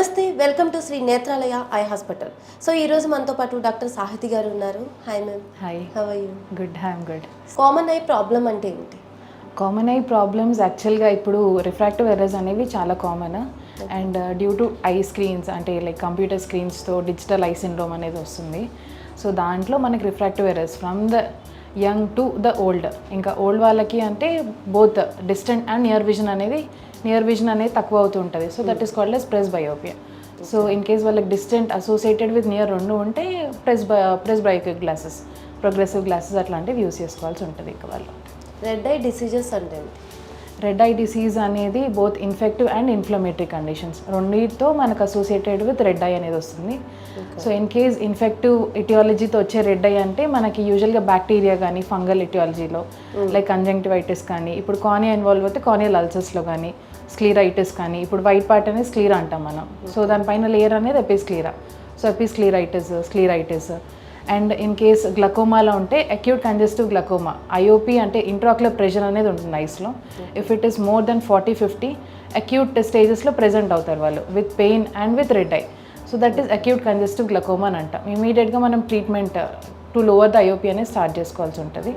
Namaste welcome to Shri Netralaya eye hospital. So ఈరోజు మనతో పాటు డాక్టర్ సాహితి గారు ఉన్నారు. Hi ma'am hi how you good I'm good common eye problem అంటే ఏంటి? కామన్ ఐ ప్రాబ్లమ్స్ యాక్చువల్గా ఇప్పుడు రిఫ్రాక్టివ్ ఎర్రర్స్ అనేవి చాలా common and due to eye screens అంటే లైక్ కంప్యూటర్ స్క్రీన్స్తో డిజిటల్ ఐ సిండ్రోమ్ అనేది వస్తుంది. సో దాంట్లో మనకి refractive errors from the young to the old. ఇంకా ఓల్డ్ వాళ్ళకి అంటే both distant and near vision అనేది నియర్ విజన్ అనేది తక్కువ అవుతూ ఉంటుంది. So that is called as presbyopia. So in case వాళ్ళకి డిస్టెంట్ అసోసియేటెడ్ విత్ నియర్ రెండు ఉంటే press presbyopic glasses progressive glasses అట్లాంటివి యూస్ చేసుకోవాల్సి ఉంటుంది ఇక వాళ్ళు. రెడ్ ఐ డిసీజెస్ అంటే రెడ్ ఐ డిసీజ్ అనేది both infective and inflammatory conditions రెండింటితో మనకు అసోసియేటెడ్ విత్ రెడ్ ఐ అనేది వస్తుంది. సో ఇన్ కేస్ ఇన్ఫెక్టివ్ ఇటియాలజీతో వచ్చే రెడ్ ఐ అంటే మనకి యూజువల్గా బ్యాక్టీరియా కానీ ఫంగల్ ఇటియాలజీలో లైక్ కంజంక్టివైటిస్ కానీ ఇప్పుడు కానియా ఇన్వాల్వ్ అయితే కానియల్ అల్సర్స్లో కానీ స్క్లీరైటిస్ కానీ ఇప్పుడు వైట్ పార్ట్ అనేది స్క్లీరా అంటాం మనం. సో దానిపైన లేయర్ అనేది episclera so episcleritis scleritis and in case గ్లకోమాలో ఉంటే అక్యూట్ కంజెస్టివ్ గ్లకోమా ఐఓపీ అంటే ఇంట్రాక్యులర్ ప్రెషర్ అనేది ఉంటుంది ఐస్లో. If it is more than forty fifty acute స్టేజెస్లో ప్రెజెంట్ అవుతారు వాళ్ళు with pain and with red eye so that is acute congestive glaucoma అని అంటాం. ఇమీడియట్గా మనం treatment to lower the IOP అనేది స్టార్ట్ చేసుకోవాల్సి ఉంటుంది.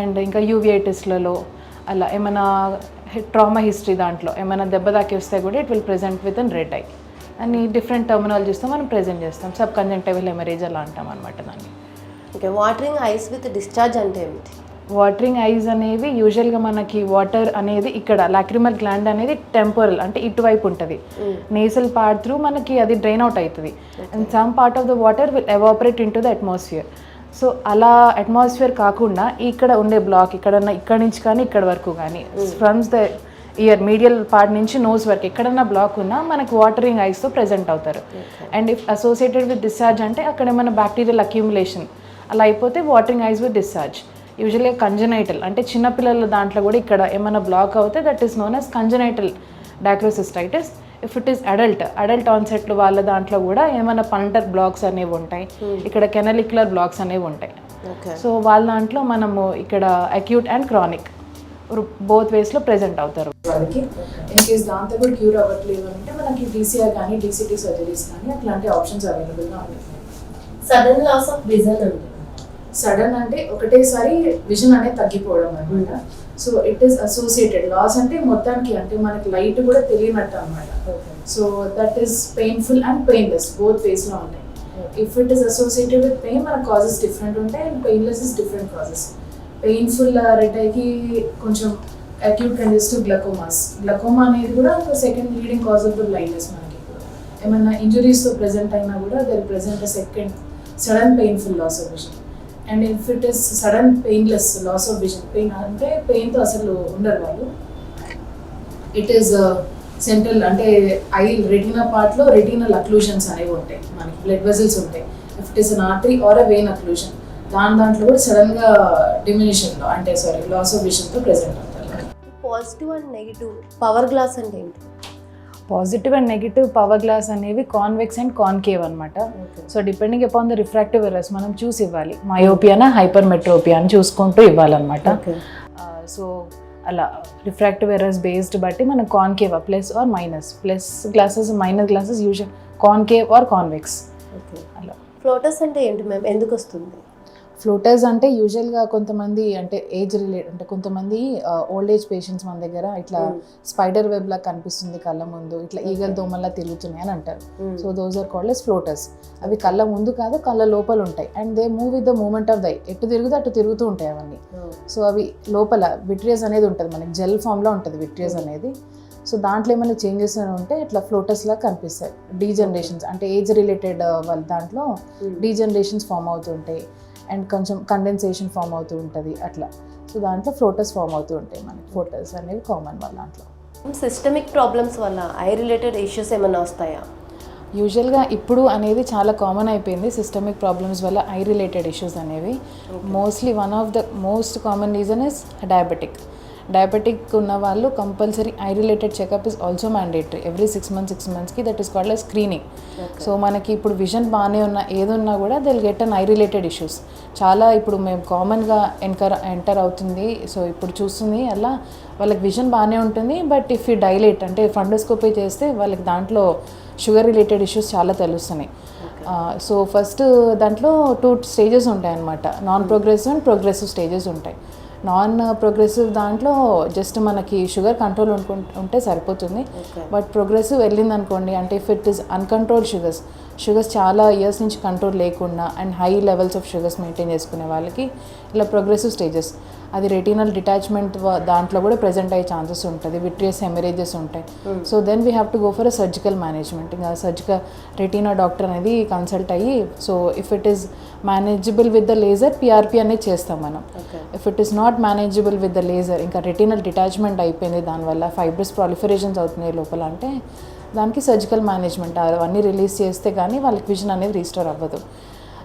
అండ్ ఇంకా యూవిఐటిస్లలో అలా ఏమైనా ట్రామా హిస్టరీ దాంట్లో ఏమైనా దెబ్బ తాకి వస్తే కూడా it will present with an red eye అని డిఫరెంట్ టర్మినాలజీస్తో మనం ప్రెజెంట్ చేస్తాం. సబ్ కంజంక్టివల్ హెమరేజ్ అలా అంటాం అనమాట దాన్ని. Okay watering eyes with discharge అంటే ఏమిటి? వాటరింగ్ ఐస్ అనేవి యూజువల్గా మనకి వాటర్ అనేది ఇక్కడ లాక్రిమల్ గ్లాండ్ అనేది టెంపరల్ అంటే ఇటువైపు ఉంటుంది. నేసల్ పార్ట్ త్రూ మనకి అది డ్రైన్ అవుట్ అవుతుంది. And some part of the water will evaporate into the atmosphere so అలా అట్మాస్ఫియర్ కాకుండా ఇక్కడ ఉండే బ్లాక్ ఇక్కడ ఇక్కడ నుంచి కానీ ఇక్కడ వరకు కానీ from the ear medial part నుంచి నోస్ వరకు ఎక్కడన్నా బ్లాక్ ఉన్నా మనకు వాటరింగ్ ఐస్తో ప్రెజెంట్ అవుతారు. And if associated with discharge అంటే అక్కడ ఏమైనా బ్యాక్టీరియల్ అక్యూములేషన్ అలా అయిపోతే వాటరింగ్ ఐస్ విత్ డిశ్చార్జ్. యూజువల్గా కంజనైటల్ అంటే చిన్నపిల్లల దాంట్లో కూడా ఇక్కడ ఏమైనా బ్లాక్ అవుతే that is known as congenital dacryocystitis if it is adult adult ఆన్సెట్లు వాళ్ళ దాంట్లో కూడా ఏమైనా పంటర్ బ్లాక్స్ అనేవి ఉంటాయి. ఇక్కడ కెనలిక్యులర్ బ్లాక్స్ అనేవి ఉంటాయి. ఓకే సో వాళ్ళ దాంట్లో మనము ఇక్కడ అక్యూట్ అండ్ క్రానిక్ బోత్ వేస్లో ప్రెజెంట్ అవుతారు. వాళ్ళకి ఇన్ కేస్ దాంతో కూడా క్యూర్ అవ్వట్లేదు అంటే మనకి డీసీఆర్ కానీ డీసీటీ సర్జరీస్ కానీ అట్లాంటి ఆప్షన్స్ అవైలబుల్గా ఉన్నాయి. సడన్ లాస్ ఆఫ్ విజన్ అంటే సడన్ అంటే ఒకటేసారి విజన్ అనేది తగ్గిపోవడం అనమాట so it is associated loss అంటే మొత్తానికి అంటే మనకి లైట్ కూడా తెలియనట్టు అనమాట so that is painful and painless both వేస్లో ఉంటాయి if it is associated with pain మన కాజెస్ డిఫరెంట్ ఉంటాయి and painless is different causes painful రెడ్ఐకి కొంచెం అక్యూట్ కంజెస్టివ్ గ్లకోమాస్ గ్లకోమా అనేది కూడా ఒక second leading cause of the blindness మనకి ఏమైనా ఏమన్నా ఇంజురీస్తో ప్రెజెంట్ అయినా కూడా there present second sudden painful loss of vision and if it is sudden painless loss of vision pain అంటే పెయిన్తో అసలు ఉండరు వాళ్ళు. ఇట్ ఈస్ సెంట్రల్ అంటే ఐ రెటీనా పార్ట్లో రెటీనల్ అక్లూషన్స్ అనేవి ఉంటాయి మనకి బ్లడ్ వెజల్స్ ఉంటాయి. If it is an artery or a vein occlusion దాని దాంట్లో కూడా సడన్గా డిమినిషన్లో అంటే సారీ లాస్ ఆఫ్ విజన్తో ప్రెజెంట్ అవుతారు. Positive and negative power glass అంటే ఏంటి? Positive and negative power glass అనేవి కాన్వెక్స్ అండ్ కాన్కేవ్ అనమాట so depending upon the refractive errors మనం చూసి ఇవ్వాలి. మయోపియానా హైపర్ మెట్రోపియా అని చూసుకుంటూ ఇవ్వాలన్నమాట. సో అలా రిఫ్రాక్టివ్ ఎర్రర్స్ బేస్డ్ బట్టి మనం concave plus or minus plus glasses minus glasses usual concave or convex okay అలా. ఫ్లోటస్ అంటే ఏంటి మ్యామ్ ఎందుకు వస్తుంది? ఫ్లోటర్స్ అంటే యూజువల్గా కొంతమంది అంటే ఏజ్ రిలేట్ అంటే కొంతమంది ఓల్డ్ ఏజ్ పేషెంట్స్ మన దగ్గర ఇట్లా స్పైడర్ వెబ్ లా కనిపిస్తుంది కళ్ళ ముందు ఇట్లా ఈగల దోమల్లా తిరుగుతున్నాయి అని అంటారు. So those are called as floaters అవి కళ్ళ ముందు కాదు కళ్ళ లోపల ఉంటాయి. And they move with the movement of the eye ఎటు తిరిగితే అటు తిరుగుతూ ఉంటాయి అవన్నీ. సో అవి లోపల విట్రియస్ అనేది ఉంటుంది మనకి జెల్ ఫామ్లో ఉంటుంది విట్రియస్ అనేది. సో దాంట్లో ఏమైనా చేంజెస్ అని ఉంటే ఇట్లా ఫ్లోటర్స్ లాగా కనిపిస్తాయి. డీజనరేషన్స్ అంటే ఏజ్ రిలేటెడ్ వాళ్ళ దాంట్లో డీజనరేషన్స్ ఫామ్ అవుతుంటాయి. అండ్ కొంచెం కండెన్సేషన్ ఫామ్ అవుతూ ఉంటుంది అట్లా. సో దాంట్లో ఫ్లోటర్స్ ఫామ్ అవుతూ ఉంటాయి మనకి. ఫ్లోటర్స్ అనేవి కామన్ వాళ్ళ దాంట్లో. సిస్టమిక్ ప్రాబ్లమ్స్ వల్ల ఐ రిలేటెడ్ ఇష్యూస్ ఏమైనా వస్తాయా? యూజువల్గా ఇప్పుడు అనేది చాలా కామన్ అయిపోయింది. సిస్టమిక్ ప్రాబ్లమ్స్ వల్ల ఐ రిలేటెడ్ ఇష్యూస్ అనేవి. Mostly one of the most common reason is diabetic diabetic ఉన్న వాళ్ళు compulsory eye related checkup is also mandatory every six months six మంత్స్కి that is called screening so మనకి ఇప్పుడు vision బాగానే ఉన్న ఏదున్నా కూడా they'll get an eye related issues చాలా ఇప్పుడు మేము కామన్గా ఎంటర్ ఎంటర్ అవుతుంది. సో ఇప్పుడు చూస్తుంది అలా వాళ్ళకి విజన్ బాగానే ఉంటుంది. బట్ ఇఫ్ యూ డైలేట్ అంటే ఫండోస్కోపీ చేస్తే వాళ్ళకి దాంట్లో షుగర్ రిలేటెడ్ ఇష్యూస్ చాలా తెలుస్తున్నాయి. సో ఫస్ట్ దాంట్లో టూ స్టేజెస్ ఉంటాయి అన్నమాట non progressive and progressive stages ఉంటాయి. నాన్ ప్రోగ్రెసివ్ దాంట్లో జస్ట్ మనకి షుగర్ కంట్రోల్ ఉంటే సరిపోతుంది. బట్ ప్రోగ్రెసివ్ వెళ్ళింది అనుకోండి అంటే if it is uncontrolled sugars sugars చాలా ఇయర్స్ నుంచి కంట్రోల్ లేకుండా and high levels of sugars maintain చేసుకునే వాళ్ళకి ఇలా ప్రోగ్రెసివ్ స్టేజెస్ అది రెటీనల్ డిటాచ్మెంట్ దాంట్లో కూడా ప్రెజెంట్ అయ్యే ఛాన్సెస్ ఉంటుంది. విట్రియస్ హెమరేజెస్ ఉంటాయి. So then we have to go for a surgical management ఇంకా సర్జికల్ రెటీనా డాక్టర్ అనేది కన్సల్ట్ అయ్యి so if it is manageable with the laser PRP అనేది చేస్తాం మనం. If it is not manageable with the laser ఇంకా retinal detachment అయిపోయింది దానివల్ల fibrous ప్రాలిఫరేషన్స్ అవుతున్నాయి లోపల అంటే దానికి సర్జికల్ మేనేజ్మెంట్ అవన్నీ రిలీజ్ చేస్తే కానీ వాళ్ళకి విజన్ అనేది రీస్టోర్ అవ్వదు.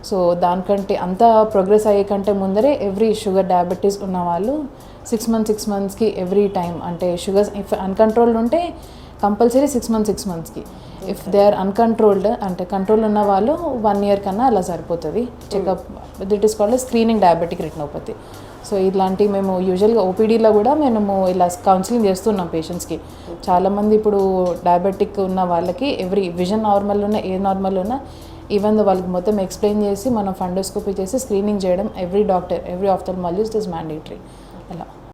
సో దానికంటే అంత ప్రోగ్రెస్ అయ్యే కంటే ముందరే ఎవ్రీ షుగర్ డయాబెటీస్ ఉన్న వాళ్ళు సిక్స్ మంత్స్ సిక్స్ మంత్స్కి ఎవ్రీ టైం అంటే షుగర్స్ ఇఫ్ అన్కంట్రోల్డ్ ఉంటే కంపల్సరీ సిక్స్ మంత్స్ సిక్స్ మంత్స్కి ఇఫ్ దే ఆర్ అన్కంట్రోల్డ్ అంటే కంట్రోల్ ఉన్న వాళ్ళు వన్ ఇయర్ కన్నా అలా సరిపోతుంది. Checkup that is called screening diabetic retinopathy so ఇలాంటి మేము యూజువల్గా ఓపీడీలో కూడా మేము ఇలా కౌన్సిలింగ్ చేస్తున్నాం పేషెంట్స్కి చాలామంది ఇప్పుడు డయాబెటిక్ ఉన్న వాళ్ళకి ఎవ్రీ విజన్ నార్మల్ ఉన్న ఏ నార్మల్ ఉన్నా ఈవెన్ వాళ్ళకి మొత్తం ఎక్స్ప్లెయిన్ చేసి మనం ఫండోస్కోపీ చేసి స్క్రీనింగ్ చేయడం every doctor every ophthalmologist is mandatory అలా.